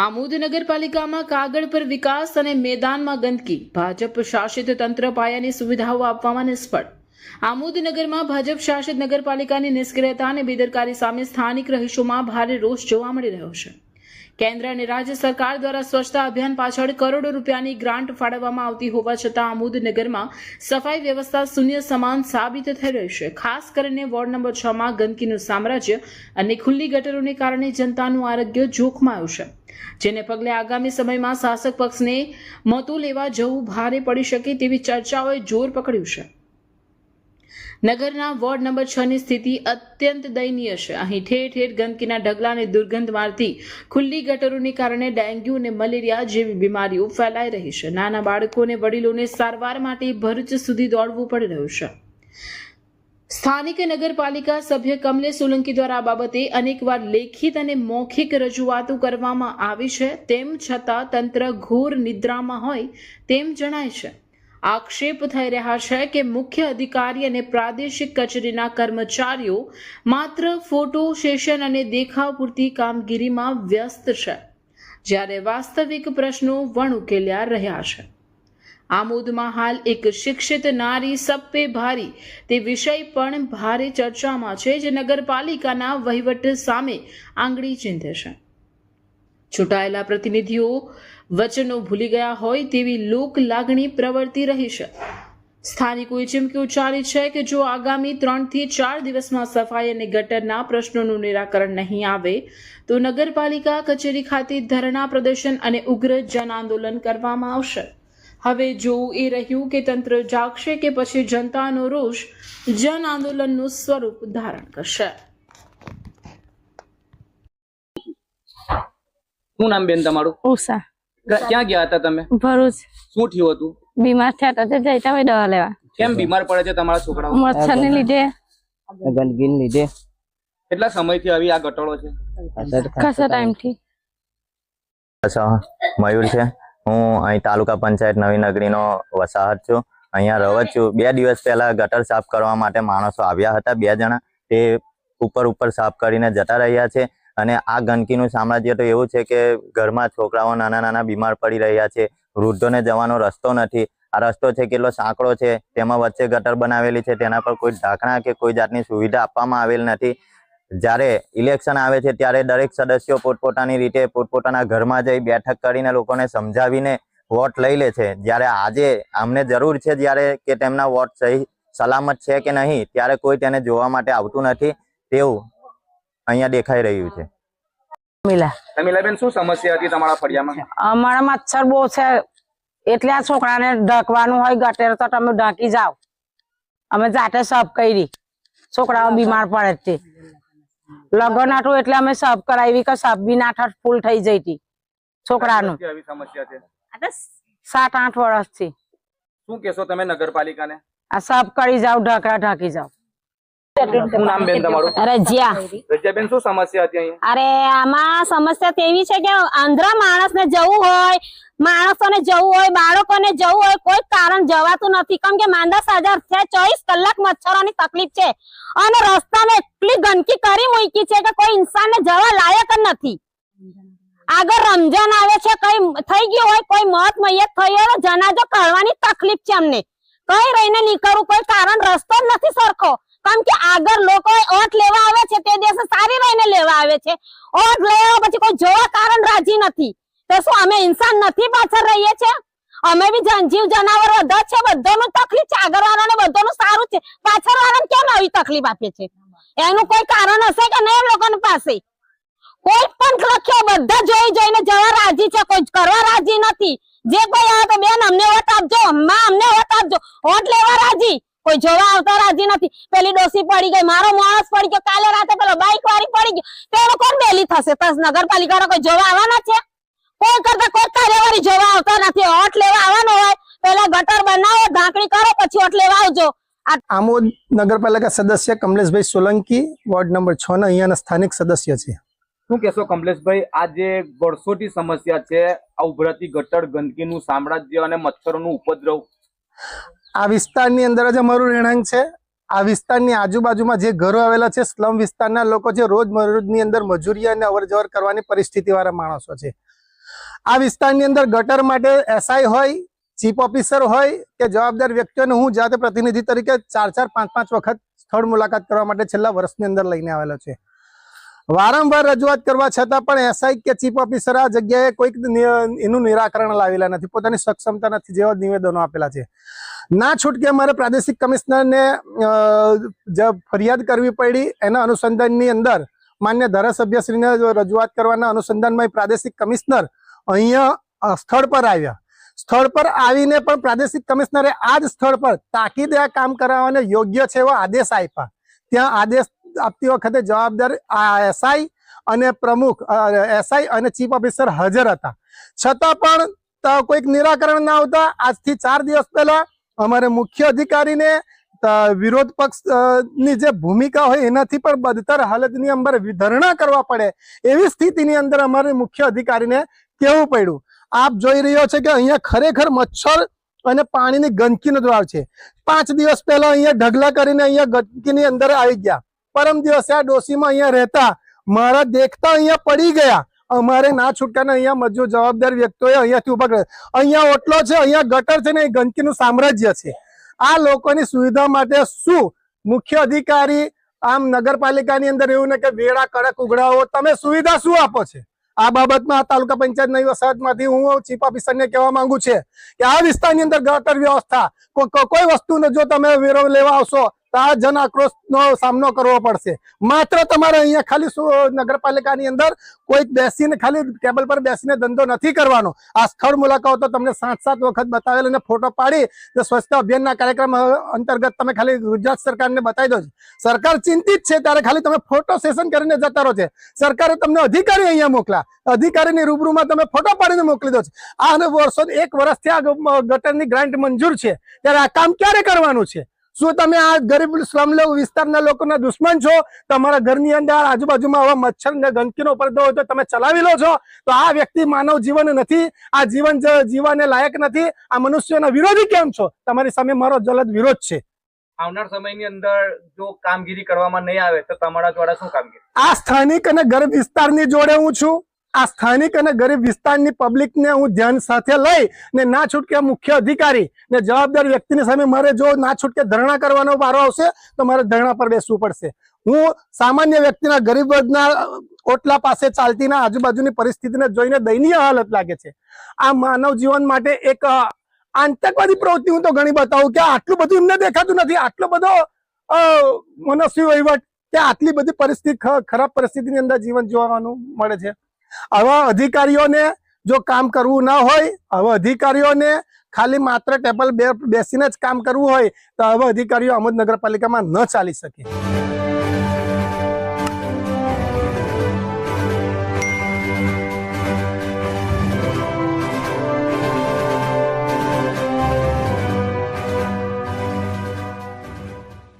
આમોદ નગરપાલિકામાં કાગળ પર વિકાસ અને મેદાનમાં ગંદકી. ભાજપ શાસિત તંત્ર પાયાની સુવિધાઓ આપવામાં નિષ્ફળ. આમોદ નગરમાં ભાજપ શાસિત નગરપાલિકાની નિષ્ક્રિયતા અને બેદરકારી સામે સ્થાનિક રહીશોમાં ભારે રોષ જોવા મળી રહ્યો છે. કેન્દ્ર અને રાજ્ય સરકાર દ્વારા સ્વચ્છતા અભિયાન પાછળ કરોડો રૂપિયાની ગ્રાન્ટ ફાળવવામાં આવતી હોવા છતાં આમોદનગરમાં સફાઈ વ્યવસ્થા શૂન્ય સમાન સાબિત થઈ રહી છે. ખાસ કરીને વોર્ડ નંબર છ માં ગંદકીનું સામ્રાજ્ય અને ખુલ્લી ગટરોને કારણે જનતાનું આરોગ્ય જોખમાં આવ્યું છે. જેને પગલે આગામી સમયમાં શાસક પક્ષને મતો લેવા જવું ભારે પડી શકે તેવી ચર્ચાઓએ જોર પકડ્યું છે. નગરના વોર્ડ નંબર છ ની સ્થિતિ અત્યંત દયનીય છે. અહીં ઠેર ઠેર ગંદકીના ઢગલા અને દુર્ગંધ મારતી ખુલ્લી ગટરોને કારણે ડેન્ગ્યુ અને મલેરિયા જેવી બીમારીઓ ફેલાઈ રહી છે. નાના બાળકો અને વડીલોને સારવાર માટે ભરૂચ સુધી દોડવું પડી રહ્યું છે. સ્થાનિક નગરપાલિકા સભ્ય કમલેશ સોલંકી દ્વારા આ બાબતે અનેકવાર લેખિત અને મૌખિક રજૂઆતો કરવામાં આવી છે. તેમ છતાં તંત્ર ઘોર નિદ્રામાં હોય તેમ જણાય છે. આક્ષેપ થઈ રહ્યા છે કે મુખ્ય અધિકારી અને પ્રાદેશિક કચેરીના કર્મચારીઓ માત્ર ફોટો સેશન અને દેખાવ પૂરતી કામગીરીમાં વ્યસ્ત છે, જ્યારે વાસ્તવિક પ્રશ્નો વણ ઉકેલ્યા રહ્યા છે. આમોદમાં હાલ એક શિક્ષિત નારી સપ્પે ભારી તે વિષય પણ ભારે ચર્ચામાં છે જે નગરપાલિકાના વહીવટ સામે આંગળી ચીંધે છે. ચૂંટાયેલા પ્રતિનિધિઓ વચનો ભૂલી ગયા હોય તેવી લોક લાગણી પ્રવર્તી રહી છે. સ્થાનિકોએ ચીમકી ઉચ્ચારી છે કે જો આગામી ત્રણથી ચાર દિવસમાં સફાઈ અને ગટરના પ્રશ્નોનું નિરાકરણ નહીં આવે, તો નગરપાલિકા, કચેરી ખાતે ધરણા પ્રદર્શન અને ઉગ્ર જન આંદોલન કરવામાં આવશે. હવે જોવું એ રહ્યું કે તંત્ર જાગશે કે પછી જનતાનો રોષ જન આંદોલનનું સ્વરૂપ ધારણ કરશે. શું નામ બેન તમારું? ઉષા. ક્યાં ગયા હતા તમે? ભરૂચ. શું થયું હતું? બીમાર થયા હતા જઈતા હોય દવા લેવા. કેમ બીમાર પડે છે તમારા છોકરા મચ્છર ને લીધે. ગંદકીને લીધે. કેટલા સમયથી આવી આ ઘટાડો છે? ખાસા ટાઈમથી અચ્છા મયુર છે. હું અહીં તાલુકા પંચાયત નવી નગરીનો વસાહત છું. અહીંયા રહું છું. બે દિવસ પહેલા ગટર સાફ કરવા માટે માણસો આવ્યા હતા બે જણા. તે ઉપર ઉપર સાફ કરીને જતા રહ્યા છે. અને આ ગંદકીનું સામ્રાજ્ય તો એવું છે કે ઘરમાં છોકરાઓ નાના નાના બીમાર પડી રહ્યા છે, વૃદ્ધોને જવાનો રસ્તો નથી. આ રસ્તો છે કેટલો સાંકડો છે, તેમાં વચ્ચે ગટર બનાવેલી છે, તેના પર કોઈ ઢાંકણા કે કોઈ જાતની સુવિધા આપવામાં આવેલ નથી. જ્યારે ઇલેક્શન આવે છે, ત્યારે દરેક સદસ્યો પોતપોતાની રીતે પોતપોતાના ઘરમાં જઈ બેઠક કરીને લોકોને સમજાવીને વોટ લઈ લે છે. જ્યારે આજે અમને જરૂર છે જ્યારે કે તેમના વોટ સહી, સલામત છે કે નહીં, ત્યારે કોઈ તેને જોવા માટે આવતું નથી. તેવું અહીંયા દેખાઈ રહ્યું છે. મિલા શું સમસ્યા હતી તમારા ફળિયામાં? અમારા મચ્છર બહુ છે. એટલે આ છોકરાને ઢાંકવાનું હોય ગટેર તો તમે ઢાંકી જાઓ. અમે જાતે સાફ કરી. છોકરાઓ બીમાર પડે તે લગન હતું એટલે અમે સાફ કરાવી કે સાફ બી ના ફૂલ થઈ જઈ હતી છોકરાનું. કેટલા વર્ષથી આવી સમસ્યા છે? સાત આઠ વર્ષથી. શું કેશો તમે નગરપાલિકાને? આ સાફ કરી જાઓ ઢાંકડા ઢાંકી જાઓ. શું નામ બેન તમારું? રજિયા. રજ્યાબેન શું સમસ્યા હતી અહીંયા? અરે આમાં સમસ્યા તેવી છે કે આંધ્રા માણસને જવું હોય માણસોને જવું હોય બાળકોને જવું હોય કોઈ કારણ જવાતું નથી. કેમ કે માંદા સાજા છે ચોવીસ કલાક મચ્છરોની તકલીફ છે. અને રસ્તામાં એટલી ગંદકી કરી મૂકી છે કે કોઈ ઇન્સાનને જવા લાયક જ નથી. આગળ રમજાન આવે છે કઈ થઈ ગયું હોય કોઈ મોત મૈયત થઈ હોય જનાજો કાઢવાની તકલીફ છે અમને. કઈ રહીને નીકળવું કોઈ કારણ રસ્તો જ નથી સરખો. કેમ કે આગળ લોકો ઓટ લેવા આવે છે, તે દિવસે સારી રહીને લેવા આવે છે. ઓટ લેવા પછી કોઈ જોવા કારણ રાજી નથી. તો શું અમે ઇન્સાન નથી પાછળ રહીએ છે અમે બી જનજીવ જનાવર બધા છે, બધાનું તકલીફ છે આગળ વાળાને બધાનું સારું છે. પાછળ વાળાને કેમ આવી તકલીફ આપે છે? એનું કોઈ કારણ હશે કે નહીં લોકોની પાસે? કોઈ પણ લખ્યો, બધા જોઈ જોઈને જવા રાજી છે, કોઈ કરવા રાજી નથી. જે કોઈ આવે તો બેન, અમને વોટ આપજો, અમ્મા, અમને વોટ આપજો. વોટ લેવા રાજી? કોઈ જોવા આવતા રાજી નથી. પેલી ડોસી પડી ગઈ મારો માણસ પડી ગયો કાલે રાતે પેલો બાઈક વાળી પડી ગયો. તો એનો કોણ બેલી થશે? તસ નગરપાલિકાનો કોઈ જોવા આવવાના છે? કોઈ કરતા કોઈ કાર્યવાહી જોવા આવતા નથી. વોટ લેવા આવવાનો હોય પેલા ગટર બનાવો ઢાંકણી કરો પછી વોટ લેવા આવજો. આમોદ નગરપાલિકા સદસ્ય કમલેશભાઈ સોલંકી વોર્ડ નંબર છ ના અહીંયાના સ્થાનિક સદસ્ય છે. શું કેશો કમલેશભાઈ આ જે વર્ષોથી સમસ્યા છે આ ઉભરાતી ગટર ગંદકીનું સામ્રાજ્ય અને મચ્છરોનું ઉપદ્રવ? આ વિસ્તારની અંદર જ અમારું રહેણાંક છે. આ વિસ્તારની આજુબાજુમાં જે ઘરો આવેલા છે, સ્લમ વિસ્તારના લોકો છે, રોજ મરોજની અંદર મજૂરી અને અવરજવર કરવાની પરિસ્થિતિવાળા માણસો છે. આ વિસ્તારની અંદર ગટર માટે એસઆઈ હોય, ચીફ ઓફિસર હોય કે જવાબદાર વ્યક્તિઓને હું જાતે પ્રતિનિધિ તરીકે ચાર ચાર પાંચ પાંચ વખત સ્થળ મુલાકાત કરવા માટે છેલ્લા વર્ષની અંદર લઈને આવેલો છે. વારંવાર રજૂઆત કરવા છતાં પણ એસઆઈ કે ચીફ ઓફિસર આ જગ્યાએ કોઈક એનું નિરાકરણ લાવેલા નથી. પોતાની સક્ષમતા નથી જેવા નિવેદનો આપેલા છે. ના છૂટકે અમારે પ્રાદેશિક કમિશનરને ફરિયાદ કરવી પડી. એના અનુસંધાનની અંદર માન્ય ધારાસભ્યશ્રીને રજૂઆત કરવાના અનુસંધાનમાં પ્રાદેશિક કમિશનર અહીંયા સ્થળ પર આવ્યા. સ્થળ પર આવીને પણ પ્રાદેશિક કમિશનરે આ જ સ્થળ પર તાકીદે આ કામ કરાવવાને યોગ્ય છે એવો આદેશ આપ્યા. ત્યાં આદેશ આપતી વખતે જવાબદાર એસઆઈ અને પ્રમુખ એસઆઈ અને ચીફ ઓફિસર હાજર હતા. છતાં પણ કોઈક નિરાકરણ ના આવતા આજથી ચાર દિવસ પહેલા અમારે મુખ્ય અધિકારીને વિરોધ પક્ષની જે ભૂમિકા હોય એનાથી પણ બદતર હાલતની અંદર ધરણા કરવા પડે એવી સ્થિતિની અંદર અમારે મુખ્ય અધિકારીને કહેવું પડ્યું. આપ જોઈ રહ્યો છે કે અહીંયા ખરેખર મચ્છર અને પાણીની ગંદકીનો દ્રાવ છે. પાંચ દિવસ પહેલા અહીંયા ઢગલા કરીને અહીંયા ગંદકીની અંદર આવી ગયા. પરમ દિવસે આ ડોસીમાં અહીંયા રહેતા, મારા દેખતા અહીંયા પડી ગયા. અમારે ના છૂટકાને અહીંયા મજૂર જવાબદાર વ્યક્તિઓએ અહીંયાથી ઊભા કર્યા. અહીંયા ઓટલો છે, અહીંયા ગટર છે ને એ ગંદકીનું સામ્રાજ્ય છે. આ લોકોની સુવિધા માટે શું મુખ્ય અધિકારી આમ નગરપાલિકાની અંદર એવું ને કે વેળા કડક ઉઘડાવો તમે સુવિધા શું આપો છે? આ બાબતમાં આ તાલુકા પંચાયત વસાહતમાંથી હું ચીફ ઓફિસરને કહેવા માંગુ છે કે આ વિસ્તારની અંદર ગટર વ્યવસ્થા કોઈ વસ્તુનો જો તમે વેરો લેવા આવશો તો આ જન આક્રોશનો સામનો કરવો પડશે. માત્ર તમારે અહીંયા ખાલી નગરપાલિકાની અંદર કોઈક બેસીને ખાલી ટેબલ પર બેસીને ધંધો નથી કરવાનો. આ સ્થળ મુલાકાતો તમને સાત સાત વખત બતાવેલ અને ફોટો પાડી સ્વચ્છતા અભિયાનના કાર્યક્રમ અંતર્ગત તમે ખાલી ગુજરાત સરકારને બતાવી દો. સરકાર ચિંતિત છે ત્યારે ખાલી તમે ફોટો સેશન કરીને જતા રહો છે. સરકારે તમને અધિકારી અહીંયા મોકલા અધિકારીની રૂબરૂમાં તમે ફોટો પાડીને મોકલી દો છો. આ વર્ષો એક વર્ષથી આ ગટરની ગ્રાન્ટ મંજૂર છે. ત્યારે આ કામ ક્યારે કરવાનું છે? શું તમે આ ગરીબ સ્લમલેવ વિસ્તારના લોકોના દુશ્મન છો? તમારા ઘરની અંદર આજુબાજુમાં આવા મચ્છર ને ગંદકીનો પડદો હોય તો તમે ચલાવી લો છો. તો આ વ્યક્તિ માનવ જીવન નથી આ જીવન જીવવાને લાયક નથી. આ મનુષ્યના વિરોધી કેમ છો? તમારી સામે મારો જલદ વિરોધ છે. આવનાર સમયની અંદર જો કામગીરી કરવામાં નહીં આવે તો તમારા દ્વારા શું કામગીરી? આ સ્થાનિક અને ગરીબ વિસ્તારની જોડે હું છું. આ સ્થાનિક અને ગરીબ વિસ્તારની પબ્લિકને હું ધ્યાન સાથે લઈ ને ના છૂટકે મુખ્ય અધિકારી ને જવાબદાર વ્યક્તિની સામે મારે જો ના છૂટકે ધરણા કરવાનો વારો આવશે, તો મારે ધરણા પર બેસવું પડશે. હું સામાન્ય વ્યક્તિના, ગરીબ વર્ગના ઓટલા પાસે ચાલતીના આજુબાજુની પરિસ્થિતિને જોઈને દયનીય હાલત લાગે છે. આ માનવ જીવન માટે એક આતંકવાદી પ્રવૃત્તિ હું તો ઘણી બતાવું કે આટલું બધું એમને દેખાતું નથી. આટલો બધો મનસ્વી વહીવટ, કે આટલી બધી પરિસ્થિતિ ખરાબ પરિસ્થિતિની અંદર જીવન જીવવાનું મળે છે. આવા અધિકારીઓને જો કામ કરવું ના હોય, આવા અધિકારીઓને ખાલી માત્ર ટેબલ બેસીને જ કામ કરવું હોય, તો આવા અધિકારીઓ અમદ નગરપાલિકામાં ન ચાલી શકે.